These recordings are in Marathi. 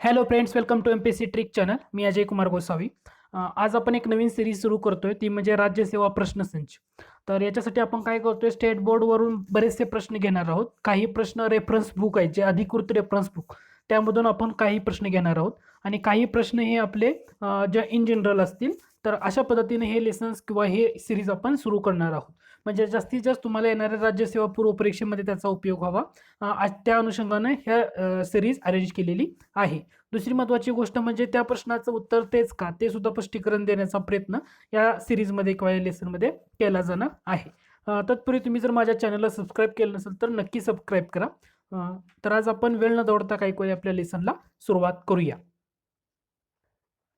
Hello friends welcome to M P C trick channel मी अजय कुमार गोसावी. आज आपण एक नवीन सिरीज सुरू करतोय. ती म्हणजे राज्यसेवा प्रश्नसंच तर याच्यासाठी आपण काय करतोय स्टेट बोर्डवरून बरेचसे प्रश्न घेणार आहोत. काही प्रश्न रेफरन्स बुक आहेत जे अधिकृत रेफरन्स बुक त्यामधून आपण काही प्रश्न घेणार आहोत. आणि काही प्रश्न हे आपले ज्या जे इन जनरल असतील तर अशा पद्धतीने हे लेसन्स किंवा हे सिरीज आपण सुरू करणार आहोत. म्हणजे जास्तीत जास्त तुम्हाला येणाऱ्या राज्यसेवा पूर्व परीक्षेमध्ये त्याचा उपयोग व्हावा. आज त्या अनुषंगाने ह्या सिरीज अरेंज केलेली आहे. दुसरी महत्त्वाची गोष्ट म्हणजे त्या प्रश्नाचं उत्तर तेच का? ते सुद्धा स्पष्टीकरण देण्याचा प्रयत्न या सिरीजमध्ये किंवा या लेसनमध्ये केला जाणार आहे. तत्पूर्वी तुम्ही जर माझ्या चॅनलला सबस्क्राईब केलं नसेल तर नक्की सबस्क्राईब करा. तर आज आपण वेळ न दौडता काही कोणी आपल्या लेसनला सुरुवात करूया.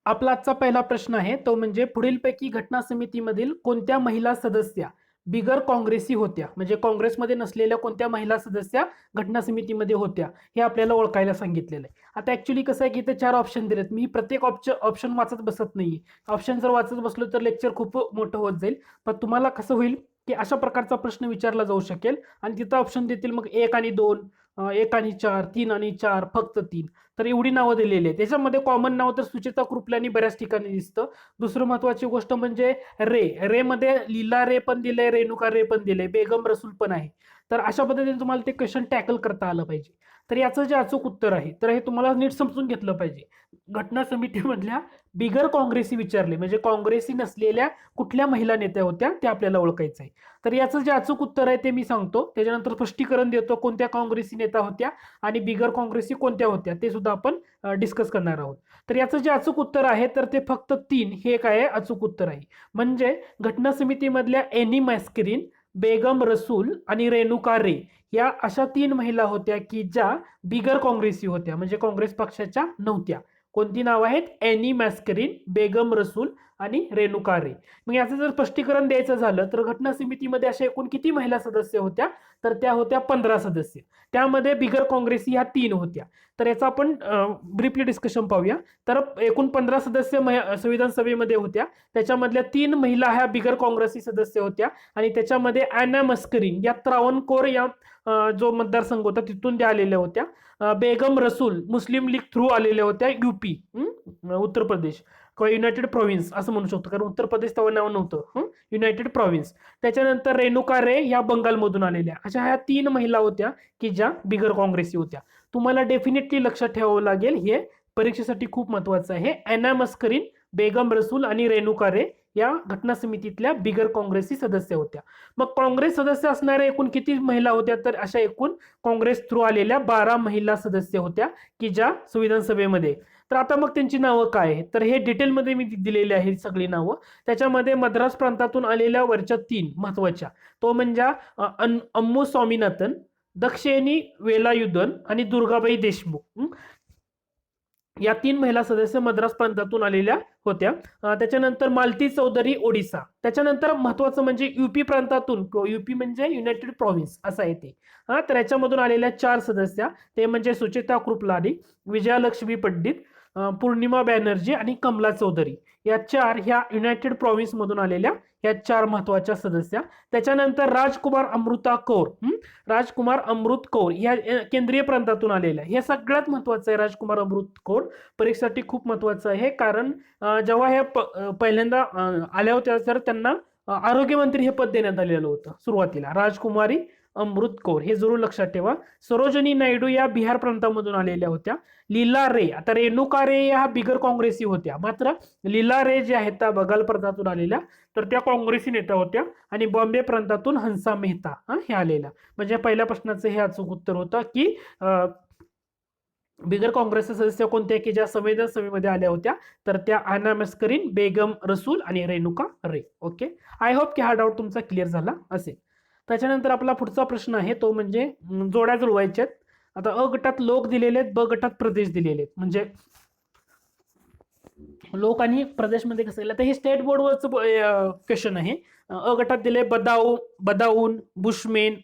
आपला आजचा पहिला प्रश्न आहे तो म्हणजे पुढीलपैकी घटना समितीमधील कोणत्या महिला सदस्या बिगर काँग्रेसी होत्या? म्हणजे काँग्रेसमध्ये नसलेल्या कोणत्या महिला सदस्या घटना समितीमध्ये होत्या? हे आपल्याला ओळखायला सांगितलेलं आहे. आता ऍक्च्युली कसं आहे की इथे चार ऑप्शन दिलेत. मी प्रत्येक ऑप्शन ऑप्शन वाचत बसत नाही ऑप्शन जर वाचत बसलो तर लेक्चर खूप मोठं होत जाईल. पण तुम्हाला कसं होईल की अशा प्रकारचा प्रश्न विचारला जाऊ शकेल. आणि तिथं ऑप्शन देतील मग एक आणि दोन. एक आणि चार तीन आणि चार फक्त तीन. तर एवढी नावं दिलेली आहेत. त्याच्यामध्ये कॉमन नाव तर सुचिता कृपलानी बऱ्याच ठिकाणी दिसतं. दुसरं महत्वाची गोष्ट म्हणजे रे. रे मध्ये लीला रे पण दिलंय रेणुका रे पण दिलंय बेगम रसूल पण आहे. तर अशा पद्धतीने तुम्हाला ते क्वेश्चन टॅकल करता आलं पाहिजे. तर याचं जे अचूक उत्तर आहे तर हे तुम्हाला नीट समजून घेतलं पाहिजे. घटना समितीमधल्या बिगर काँग्रेसी विचारले. म्हणजे काँग्रेसी नसलेल्या कुठल्या महिला नेत्या होत्या ते आपल्याला ओळखायचं आहे तर याचं जे अचूक उत्तर आहे ते मी सांगतो. त्याच्यानंतर स्पष्टीकरण देतो कोणत्या काँग्रेसी नेता होत्या आणि बिगर काँग्रेसी कोणत्या होत्या ते सुद्धा आपण डिस्कस करणार आहोत. तर याचं जे अचूक उत्तर आहे तर ते फक्त तीन हे काय आहे अचूक उत्तर आहे. म्हणजे घटना समितीमधल्या एनी मॅस्करीन बेगम रसूल आणि रेणुका रे या अशा तीन महिला होत्या की ज्या बिगर काँग्रेसी होत्या. म्हणजे काँग्रेस पक्षाच्या नव्हत्या. कोणती नाव आहेत? एनी मॅस्करीन बेगम रसूल आणि रेणुका रे मग याचं जर स्पष्टीकरण द्यायचं झालं तर घटना समितीमध्ये अशा एकूण किती महिला सदस्य होत्या? तर त्या होत्या पंधरा सदस्य. त्यामध्ये बिगर काँग्रेसी ह्या तीन होत्या. तर याचं आपण ब्रीफली डिस्कशन पाहूया. तर एकूण पंधरा सदस्य संविधान सभेमध्ये होत्या. त्याच्यामधल्या तीन महिला ह्या बिगर काँग्रेसी सदस्य होत्या. आणि त्याच्यामध्ये अॅना मस्करीन या त्रावणकोर या जो मतदारसंघ होता तिथून त्या आलेल्या होत्या. बेगम रसूल मुस्लिम लीग थ्रू आलेल्या होत्या युपी उत्तर प्रदेश. किंवा युनायटेड प्रॉव्हिन्स असं म्हणू शकतो. कारण उत्तर प्रदेश तेव्हा नाव नव्हतं. युनायटेड प्रॉव्हिन्स त्याच्यानंतर रेणुका रे या बंगालमधून आलेल्या. अशा ह्या तीन महिला होत्या की ज्या बिगर काँग्रेसी होत्या. तुम्हाला डेफिनेटली लक्षात ठेवावं लागेल हे परीक्षेसाठी खूप महत्वाचं आहे. अॅना मस्करीन बेगम रसूल आणि रेणुका रे या घटना समितीतल्या बिगर काँग्रेसी सदस्य होत्या. मग काँग्रेस सदस्य असणाऱ्या एकूण किती महिला होत्या? तर अशा एकूण काँग्रेस थ्रू आलेल्या बारा महिला सदस्य होत्या की ज्या संविधान सभेमध्ये तर आता मग त्यांची नावं काय? आहेत तर हे डिटेलमध्ये मी दिलेली आहेत सगळी नावं. त्याच्यामध्ये मद्रास प्रांतातून आलेल्या वरच्या तीन महत्त्वाच्या. तो म्हणजे अन- अम्मू स्वामीनाथन दक्षिणी वेलायुधन आणि दुर्गाबाई देशमुख. या तीन महिला सदस्य मद्रास प्रांतातून आलेल्या होत्या. त्याच्यानंतर मालती चौधरी ओडिसा. त्याच्यानंतर महत्वाचं म्हणजे युपी प्रांतातून युपी म्हणजे युनायटेड प्रॉव्हिन्स असं आहे ते. हा? तर याच्यामधून आलेल्या चार सदस्या ते म्हणजे सुचेता कृपलानी विजयालक्ष्मी पंडित पौर्णिमा बॅनर्जी आणि कमला चौधरी या चार ह्या युनायटेड प्रॉव्हिन्समधून आलेल्या या चार महत्त्वाच्या सदस्या. त्याच्यानंतर राजकुमार अमृता कौर राजकुमार अमृत कौर या केंद्रीय प्रांतातून आलेल्या. हे सगळ्यात महत्वाचं आहे राजकुमार अमृत कौर. परीक्षेसाठी खूप महत्वाचं आहे कारण जेव्हा हे प- पहिल्यांदा आल्या होत्या तर त्यांना आरोग्यमंत्री हे पद देण्यात आलेलं होतं सुरुवातीला. राजकुमारी अमृत कौर हे जरूर लक्षात ठेवा. सरोजनी नायडू या बिहार प्रांतामधून आलेल्या होत्या. लीला रे आता रेणुका रे या बिगर काँग्रेसी होत्या. मात्र लीला रे जे आहेत त्या बंगाल प्रांतातून आलेल्या तर त्या काँग्रेसी नेत्या होत्या आणि बॉम्बे प्रांतातून हंसा मेहता हा, हे आलेल्या. म्हणजे पहिल्या प्रश्नाचं हे अचूक उत्तर होतं की बिगर काँग्रेसचे सदस्य कोणत्या की ज्या संवेदन सभेमध्ये आल्या होत्या तर त्या आना मस्करीन बेगम रसूल आणि Renuka Ray. Okay? I hope की हा डाऊट तुमचा क्लिअर झाला असेल. त्याच्यानंतर आपला पुढचा प्रश्न आहे तो म्हणजे जोड्या जुळवायच्या आहेत. आता अ गटात लोक दिलेले आहेत ब गटात प्रदेश दिलेले आहेत. म्हणजे लोक आणि प्रदेशमध्ये कसं गेलं? तर हे स्टेट बोर्डवरचं क्वेश्चन आहे. अ अ गटात दिले बदाऊ बदाऊन बुशमेन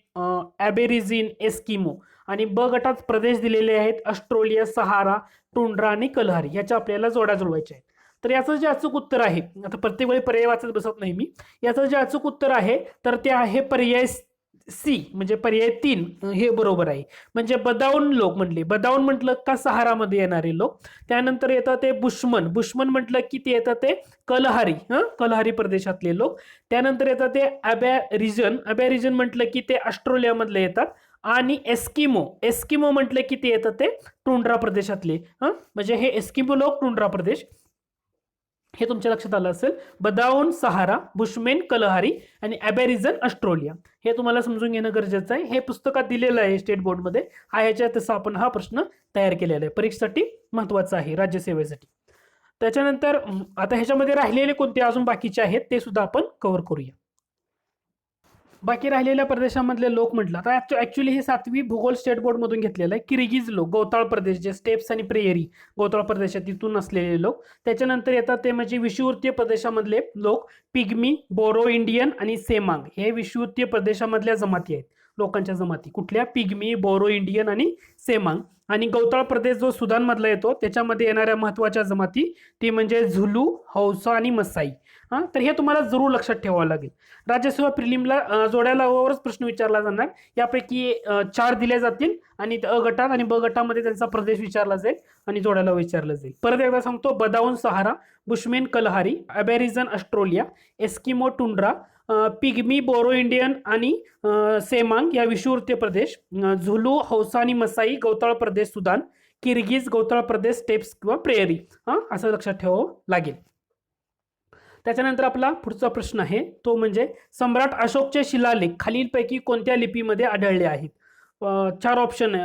ॲबेरिझिन एस्किमो. आणि ब गटात प्रदेश दिलेले आहेत ऑस्ट्रेलिया सहारा टुंड्रा आणि कलहारी. ह्याच्या आपल्याला जोड्या जुळवायच्या आहेत. तर याचं जे अचूक उत्तर आहे आता प्रत्येक वेळी पर्याय वाचत बसत नाही मी याचं जे अचूक उत्तर आहे तर ते आहे पर्याय सी म्हणजे पर्याय तीन हे बरोबर आहे. म्हणजे बदाऊन लोक म्हटले बदाऊन म्हटलं का सहारामध्ये येणारे लोक? त्यानंतर येतं ते बुश्मन बुष्मन म्हटलं की ते येतं ते कलहारी हां? कलहारी प्रदेशातले लोक. त्यानंतर येतं ते अबॅ रिजन अबॅ रिजन म्हटलं की ते ऑस्ट्रेलियामधले येतात. आणि एस्किमो एस्किमो म्हटलं की ते येतं ते टुंड्रा प्रदेशातले हां? म्हणजे हे एस्किमो लोक टुंड्रा प्रदेश. हे तुमच्या लक्षात आलं असेल? बदाऊन सहारा बुशमेन कलहारी आणि अबॅरिझन ऑस्ट्रोलिया. हे तुम्हाला समजून घेणं गरजेचं आहे. हे पुस्तकात दिलेलं आहे स्टेट बोर्डमध्ये हा ह्याच्या तसा आपण हा प्रश्न तयार केलेला आहे. परीक्षेसाठी महत्त्वाचा आहे. राज्यसेवेसाठी. त्याच्यानंतर आता ह्याच्यामध्ये राहिलेले कोणते अजून बाकीचे आहेत ते सुद्धा आपण कव्हर करूया. बाकी राहिलेल्या प्रदेशामधले लोक म्हटलं तर ॲक्च्युली हे सातवी भूगोल स्टेट बोर्डमधून घेतलेलं आहे. किरिगीज लोक गोताळ प्रदेश जे स्टेप्स आणि प्रेयरी गोताळ प्रदेशात तिथून असलेले लोक. त्याच्यानंतर येतात ते म्हणजे विषुवृत्तीय प्रदेशामधले लोक पिग्मी बोरो इंडियन आणि सेमांग. हे विषुवृत्तीय प्रदेशामधल्या जमाती आहेत लोकांच्या जमाती. कुठल्या? पिग्मी बोरो इंडियन आणि सेमांग. आणि गौताळ प्रदेश जो सुदानमधला येतो त्याच्यामध्ये येणाऱ्या महत्त्वाच्या जमाती ती म्हणजे झुलू हौसा आणि मसाई. हां? तर हे तुम्हाला जरूर लक्षात ठेवावं लागेल. राज्यसेवा प्रिलिमला अ, जोड्या लावावरच प्रश्न विचारला जाणार. यापैकी चार दिले जातील आणि अ गटात आणि ब गटामध्ये त्यांचा प्रदेश विचारला जाईल आणि जोड्याला विचारलं जाईल. परत एकदा सांगतो bedouin Sahara bushmen Kalahari aborigine Australia Eskimo tundra pygmy Boro Indian आणि सेमांग या विषुवृत्तीय प्रदेश झुलू हौसा आणि मसाई गौताळ प्रदेश सुदान किर्गिज गौताळ प्रदेश स्टेप्स किंवा प्रेयरी हां? असं लक्षात ठेवावं लागेल. त्याच्यानंतर आपला पुढचा प्रश्न आहे तो म्हणजे सम्राट अशोकचे शिलालेख खालीलपैकी कोणत्या लिपीमध्ये आढळले आहेत? चार ऑप्शन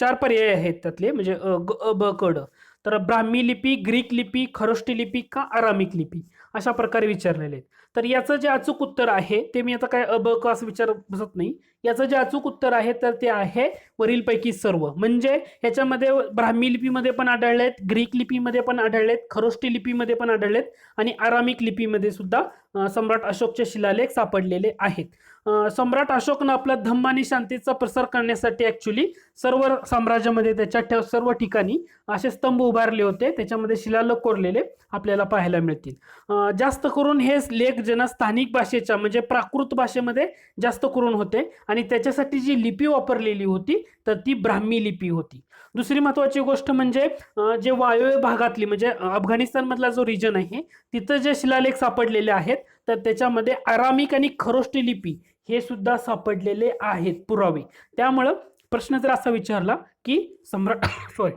चार पर्याय आहेत त्यातले म्हणजे अ, ग अ, ब कड तर ब्राह्मी लिपी ग्रीक लिपी खरोष्टी लिपी का आरामिक लिपी? अशा प्रकारे विचारलेले आहेत. तर याचं जे अचूक उत्तर आहे ते मी आता काय अब ब असं विचार बसत नाही. याचं जे अचूक उत्तर आहे तर ते आहे वरीलपैकी सर्व. म्हणजे ह्याच्यामध्ये ब्राह्मी लिपीमध्ये पण आढळलेत ग्रीक लिपीमध्ये पण आढळलेत खरोष्टी लिपीमध्ये पण आढळलेत आणि आरामिक लिपीमध्ये सुद्धा सम्राट अशोकचे शिलालेख सापडलेले आहेत. सम्राट अशोकनं आपला धम्म आणि शांतीचा प्रसार करण्यासाठी ॲक्च्युली सर्व साम्राज्यामध्ये त्याच्या ठेव सर्व ठिकाणी असे स्तंभ उभारले होते. त्याच्यामध्ये शिलालेख कोरलेले आपल्याला पाहायला मिळतील. जास्त करून हे लेख ज्यांना स्थानिक भाषेच्या म्हणजे प्राकृत भाषेमध्ये जास्त करून होते आणि त्याच्यासाठी जी लिपी वापरलेली होती तर ती ब्राह्मी लिपी होती. दुसरी महत्वाची गोष्ट म्हणजे जे वायव्य भागातली म्हणजे अफगाणिस्तानमधला जो रिजन आहे तिथं जे शिलालेख सापडलेले आहेत तर त्याच्यामध्ये आरामिक आणि खरोष्टी लिपी हे सुद्धा सापडलेले आहेत पुरावे. त्यामुळं प्रश्न जर असा विचारला की सम्राट सॉरी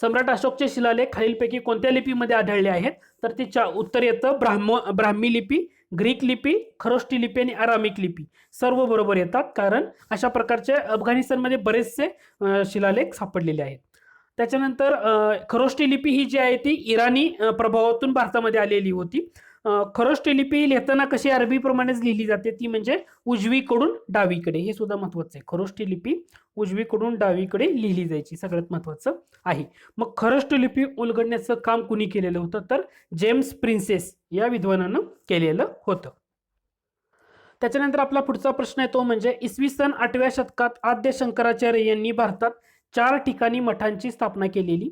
सम्राट अशोकचे शिलालेख खालीलपैकी कोणत्या लिपीमध्ये आढळले आहेत? तर ते चा उत्तर येतं ब्राह्म ब्राह्मी लिपी ग्रीक लिपी खरोष्टी लिपी आणि आरामिक लिपी. सर्व बरोबर येतात कारण अशा प्रकारचे अफगाणिस्तानमध्ये बरेचसे शिलालेख सापडलेले आहेत. त्याच्यानंतर खरोष्टी लिपी ही जी आहे ती इराणी प्रभावातून भारतामध्ये आलेली होती. खरोष्ट लिपी लिहिताना कशी अरबीप्रमाणेच लिहिली जाते ती म्हणजे उजवीकडून डावीकडे. हे सुद्धा महत्वाचं आहे. खरोष्टी लिपी उजवीकडून डावीकडे लिहिली जायची. सगळ्यात महत्वाचं आहे. मग खरोष्ट लिपी उलगडण्याचं काम कुणी केलेलं होतं? तर जेम्स प्रिन्सेस या विद्वानानं केलेलं होतं. त्याच्यानंतर आपला पुढचा प्रश्न आहे तो म्हणजे इसवी सन आठव्या शतकात आद्य शंकराचार्य यांनी भारतात चार ठिकाणी मठांची स्थापना केलेली.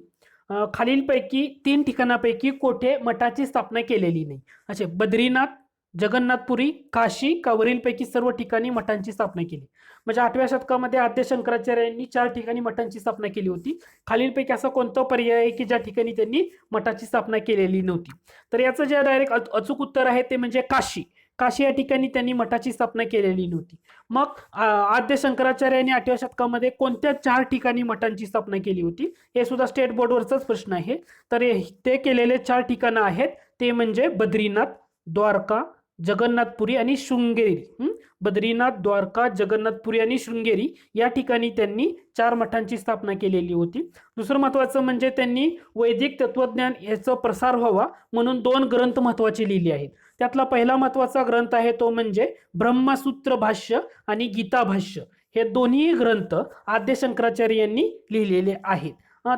खालीलपैकी तीन ठिकाणापैकी कोठे मठाची स्थापना केलेली नाही? असे बद्रीनाथ जगन्नाथपुरी काशी कवरीलपैकी सर्व ठिकाणी मठांची स्थापना केली. म्हणजे आठव्या शतकामध्ये आद्य शंकराचार्यांनी चार ठिकाणी मठांची स्थापना केली होती. खालीलपैकी असा कोणता पर्याय आहे की ज्या ठिकाणी त्यांनी मठाची स्थापना केलेली नव्हती? तर याचं जे डायरेक्ट अचूक उत्तर आहे ते म्हणजे काशी. काशी या ठिकाणी त्यांनी मठाची स्थापना केलेली नव्हती. मग आ, आद्य शंकराचार्यांनी आठव्या शतकामध्ये कोणत्या चार ठिकाणी मठांची स्थापना केली होती? हे सुद्धा स्टेट बोर्डवरचाच प्रश्न आहे. तर ते केलेले चार ठिकाणं आहेत. ते म्हणजे बद्रीनाथ द्वारका जगन्नाथपुरी आणि शृंगेरी. बद्रीनाथ द्वारका जगन्नाथपुरी आणि शृंगेरी या ठिकाणी त्यांनी चार मठांची स्थापना केलेली होती. दुसरं महत्त्वाचं म्हणजे त्यांनी वैदिक तत्वज्ञान याचा प्रसार व्हावा म्हणून दोन ग्रंथ महत्त्वाचे लिहिले आहेत. त्यातला पहिला महत्त्वाचा ग्रंथ आहे तो म्हणजे ब्रह्मसूत्र भाष्य आणि गीता भाष्य. हे दोन्ही ग्रंथ आद्य शंकराचार्य यांनी लिहिलेले आहेत.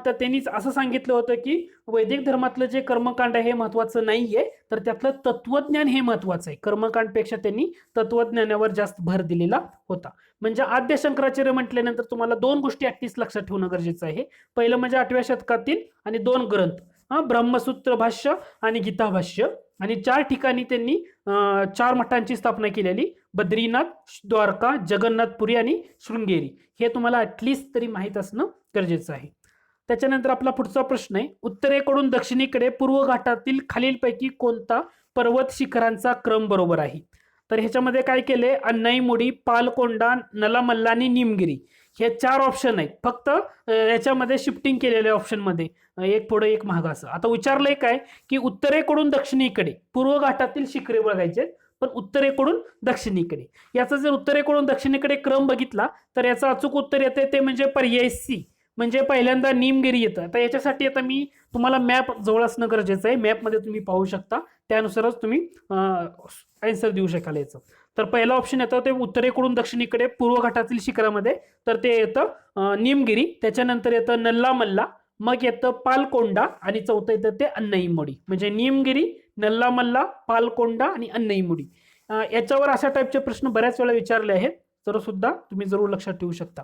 तर त्यांनीच असं सांगितलं होतं की वैदिक धर्मातलं जे कर्मकांड आहे हे महत्वाचं नाहीये तर त्यातलं तत्वज्ञान हे महत्वाचं आहे. कर्मकांडपेक्षा त्यांनी तत्वज्ञानावर जास्त भर दिलेला होता. म्हणजे आद्य शंकराचार्य म्हटल्यानंतर तुम्हाला दोन गोष्टी ऍटलिस्ट लक्षात ठेवणं गरजेचं आहे. पहिलं म्हणजे आठव्या शतकातील आणि दोन ग्रंथ. हा ब्रह्मसूत्र भाष्य आणि गीता भाष्य. आणि चार ठिकाणी त्यांनी चार मठांची स्थापना केलेली. बद्रीनाथ द्वारका जगन्नाथपुरी आणि शृंगेरी. हे तुम्हाला ॲटलिस्ट तरी माहीत असणं गरजेचं आहे. त्याच्यानंतर आपला पुढचा प्रश्न आहे. उत्तरेकडून दक्षिणेकडे पूर्व घाटातील खालीलपैकी कोणता पर्वत शिखरांचा क्रम बरोबर आहे? तर ह्याच्यामध्ये काय केले अन्नाईमुडी पालकोंडा नलामल्ला आणि निमगिरी. हे चार ऑप्शन आहेत. फक्त याच्यामध्ये शिफ्टिंग केलेल्या ऑप्शनमध्ये एक पुढे एक महाग असं. आता विचारलंय काय? की उत्तरेकडून दक्षिणेकडे. पूर्व घाटातील शिखरे बघायचे पण उत्तरेकडून दक्षिणेकडे. याचा जर उत्तरेकडून दक्षिणेकडे क्रम बघितला तर याचं अचूक उत्तर येते ते म्हणजे पर्याय सी म्हणजे पहिल्यांदा निमगिरी येतं. आता याच्यासाठी आता मी तुम्हाला मॅप जवळ असणं गरजेचं आहे. मॅपमध्ये तुम्ही पाहू शकता. त्यानुसारच तुम्ही आन्सर देऊ शकाल याचं. तर पहिला ऑप्शन येतं ते उत्तरेकडून दक्षिणेकडे पूर्व घाटातील शिखरामध्ये. तर ते येतं निमगिरी. त्याच्यानंतर येतं नल्ला मल्ला. मग येतं पालकोंडा आणि चौथं येतं ते अन्नईमुडी म्हणजे निमगिरी नल्ला मल्ला पालकोंडा आणि अन्नईमुडी याच्यावर अशा टाईपचे प्रश्न बऱ्याच वेळा विचारले आहेत. तर सुद्धा तुम्ही जरूर लक्षात ठेवू शकता.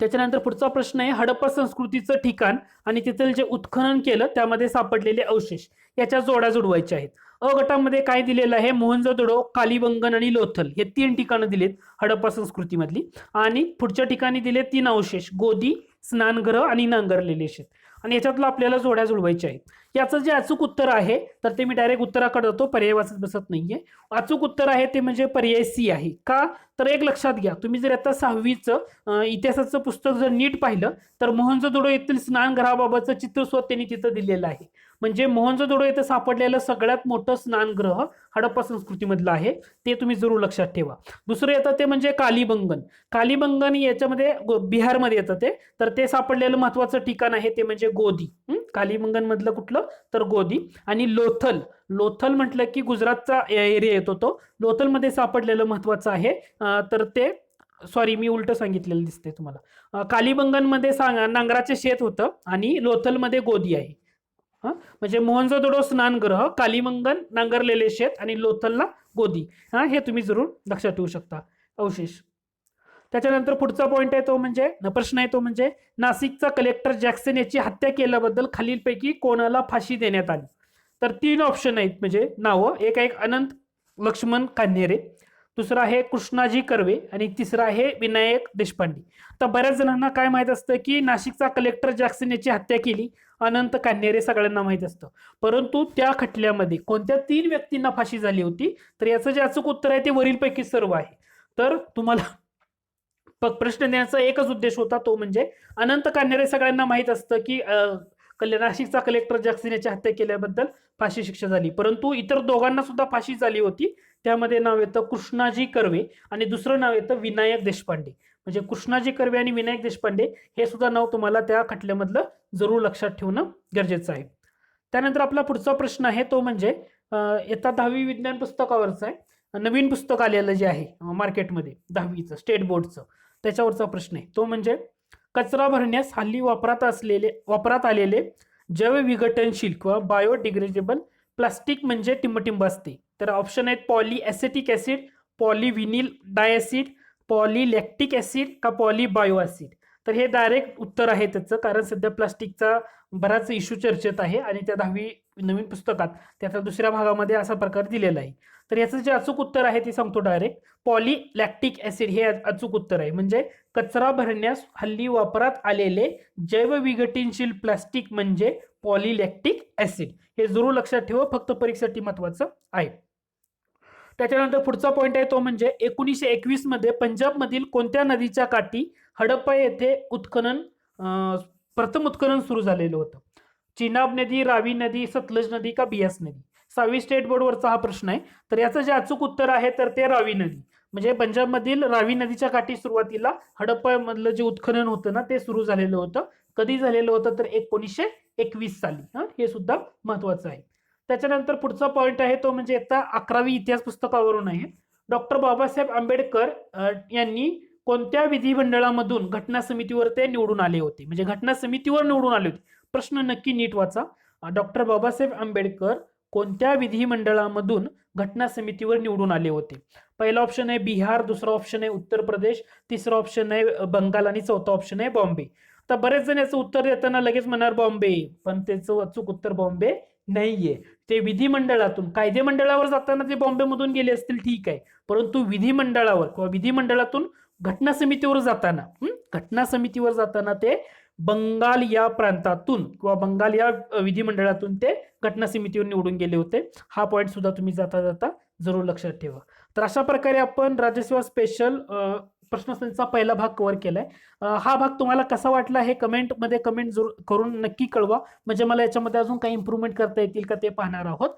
त्याच्यानंतर पुढचा प्रश्न आहे हडप्पा संस्कृतीचं ठिकाण आणि तिथलं जे उत्खनन केलं त्यामध्ये सापडलेले अवशेष. याच्या जोड्या जुडवायच्या आहेत. अ गटामध्ये काय दिलेलं आहे? मोहनजोदडो कालीबंगन आणि लोथल हे तीन ठिकाणं दिलेत हडप्पा संस्कृतीमधली. आणि पुढच्या ठिकाणी दिले तीन अवशेष गोदी स्नानगृह आणि नांगरलेले शेत. आणि याच्यातलं आपल्याला जोड्या जुळवायच्या आहेत. याचं जे अचूक उत्तर आहे तर ते मी डायरेक्ट उत्तराकडे जातो पर्याय वाचत बसत नाहीये. अचूक उत्तर आहे ते म्हणजे पर्याय सी आहे. का? तर एक लक्षात घ्या तुम्ही जर आता सहावीचं इतिहासाचं पुस्तक जर नीट पाहिलं तर मोहनजोदडो येथील स्नानगृहाबाबतचं चित्रस्वत त्यांनी तिथं दिलेलं आहे. म्हणजे मोहनजोदडो येथे सापडलेलं सगळ्यात मोठं स्नानगृह हडप्पा संस्कृतीमधलं आहे. ते तुम्ही जरूर लक्षात ठेवा. दुसरं येतं ते म्हणजे कालीबंगन. कालीबंगन याच्यामध्ये बिहारमध्ये येतं ते. तर ते सापडलेलं महत्वाचं ठिकाण आहे ते म्हणजे गोदी. कालीबंगन मधलं कुठलं? तर गोदी. आणि लोथल. लोथल म्हटलं की गुजरातचा एरिया येतो तो. लोथलमध्ये सापडलेलं महत्वाचं आहे. तर ते सॉरी मी उलट सांगितलेलं दिसते तुम्हाला. कालीबंगनमध्ये सांग नांगराचे शेत होतं आणि लोथलमध्ये गोदी आहे. हां? म्हणजे मोहनजोदडो स्नानगृह कालीमंगन नांगरलेले शेत आणि लोथलला गोदी. हां? हे तुम्ही जरूर लक्षात ठेवू शकता. अवशेष. त्याच्यानंतर पुढचा पॉईंट आहे तो म्हणजे प्रश्न आहे तो म्हणजे नाशिकचा कलेक्टर जॅक्सन याची हत्या केल्याबद्दल खालीलपैकी कोणाला फाशी देण्यात आली? तर तीन ऑप्शन आहेत. म्हणजे नावं. एक आहे अनंत लक्ष्मण कान्हेरे. दुसरा आहे कृष्णाजी कर्वे आणि तिसरा आहे विनायक देशपांडे. तर बऱ्याच जणांना काय माहीत असतं की नाशिकचा कलेक्टर जॅक्सन याची हत्या केली अनंत कान्हेरे सगळ्यांना माहीत असतं. परंतु त्या खटल्यामध्ये कोणत्या तीन व्यक्तींना फाशी झाली होती? तर याचं जे अचूक उत्तर आहे ते वरीलपैकी सर्व आहे. तर तुम्हाला प्रश्न देण्याचा एकच उद्देश होता तो म्हणजे अनंत कान्हेरे सगळ्यांना माहीत असतं की कल नाशिकचा कलेक्टर जॅक्सन याची हत्या केल्याबद्दल फाशी शिक्षा झाली. परंतु इतर दोघांना सुद्धा फाशी झाली होती. त्यामध्ये नाव येतं कृष्णाजी कर्वे आणि दुसरं नाव येतं विनायक देशपांडे. म्हणजे कृष्णाजी कर्वे आणि विनायक देशपांडे हे सुद्धा नाव तुम्हाला त्या खटल्यामधलं जरूर लक्षात ठेवणं गरजेचं आहे. त्यानंतर आपला पुढचा प्रश्न आहे तो म्हणजे येता दहावी विज्ञान पुस्तकावरचा आहे. नवीन पुस्तक आलेलं जे आहे मार्केटमध्ये दहावीचं स्टेट बोर्डचं त्याच्यावरचा प्रश्न आहे. तो म्हणजे कचरा भरण्यास हल्ली वापरात असलेले वापरात आलेले जैवविघटनशील किंवा बायोडिग्रेडेबल प्लास्टिक म्हणजे टिंबटिंब असते. तर ऑप्शन आहेत poly acetic acid polyvinyl diacid polylactic acid का पॉली बायो ॲसिड तर हे डायरेक्ट उत्तर आहे त्याचं कारण सध्या प्लास्टिकचा बराच इश्यू चर्चेत आहे आणि त्या दहावी नवीन पुस्तकात त्याचा दुसऱ्या भागामध्ये असा प्रकार दिलेला आहे. तर याचं जे अचूक उत्तर आहे ते सांगतो डायरेक्ट पॉलिलॅक्टिक ॲसिड हे अचूक उत्तर आहे. म्हणजे कचरा भरण्यास हल्ली वापरात आलेले जैवविघटनशील प्लास्टिक म्हणजे पॉलिलॅक्टिक ॲसिड हे जरूर लक्षात ठेवा फक्त परीक्षेसाठी महत्वाचं आहे. त्याच्यानंतर पुढचा पॉईंट आहे तो म्हणजे एकोणीसशे एकवीसमध्ये पंजाबमधील कोणत्या नदीच्या काठी हडप्पा येथे उत्खनन प्रथम उत्खनन सुरू झालेलं होतं? चिनाब नदी रावी नदी सतलज नदी का बियास नदी? सहावी स्टेट बोर्डवरचा हा प्रश्न आहे. तर याचं जे अचूक उत्तर आहे तर ते रावी नदी. म्हणजे पंजाबमधील रावी नदीच्या काठी सुरुवातीला हडप्पामधलं जे उत्खनन होतं ना ते सुरू झालेलं होतं. कधी झालेलं होतं? तर एकोणीसशे एकवीस साली. हा हे सुद्धा महत्वाचं आहे. त्याच्यानंतर पुढचा पॉईंट आहे तो म्हणजे आता अकरावी इतिहास पुस्तकावरून आहे. डॉक्टर बाबासाहेब आंबेडकर यांनी कोणत्या विधिमंडळामधून घटना समितीवर ते निवडून आले होते? म्हणजे घटना समितीवर निवडून आले होते. प्रश्न नक्की नीट वाचा. डॉक्टर बाबासाहेब आंबेडकर कोणत्या विधिमंडळामधून घटना समितीवर निवडून आले होते? पहिला ऑप्शन आहे बिहार दुसरा ऑप्शन आहे उत्तर प्रदेश तिसरा ऑप्शन आहे बंगाल आणि चौथा ऑप्शन आहे बॉम्बे. आता बरेच जण याचं उत्तर देताना लगेच म्हणणार बॉम्बे पण त्याचं अचूक उत्तर बॉम्बे नाहीये. ते विधिमंडळातून कायदेमंडळावर जाताना ते बॉम्बेमधून गेले असतील ठीक आहे. परंतु विधिमंडळावर किंवा विधिमंडळातून घटना समितीवर जाताना घटना समितीवर जाताना ते बंगाल या प्रांतातून किंवा बंगाल या विधिमंडळातून ते घटना समितीवर निवडून गेले होते. हा पॉईंट सुद्धा तुम्ही जाता जाता जरूर लक्षात ठेवा. तर अशा प्रकारे आपण राज्यसेवा स्पेशल प्रश्नसंचा पहिला भाग कव्हर केलाय. हा भाग तुम्हाला कसा वाटला हे कमेंटमध्ये कमेंट जरूर करून नक्की कळवा. म्हणजे मला याच्यामध्ये अजून काही इम्प्रूव्हमेंट करता येतील का ते पाहणार आहोत.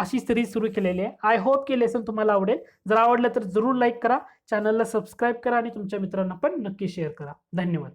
अशी सिरीज सुरू केलेली आहे. आय होप की लेसन तुम्हाला आवडेल. जर आवडलं तर जरूर लाईक करा. चॅनलला सबस्क्राईब करा आणि तुमच्या मित्रांना पण नक्की शेअर करा. धन्यवाद.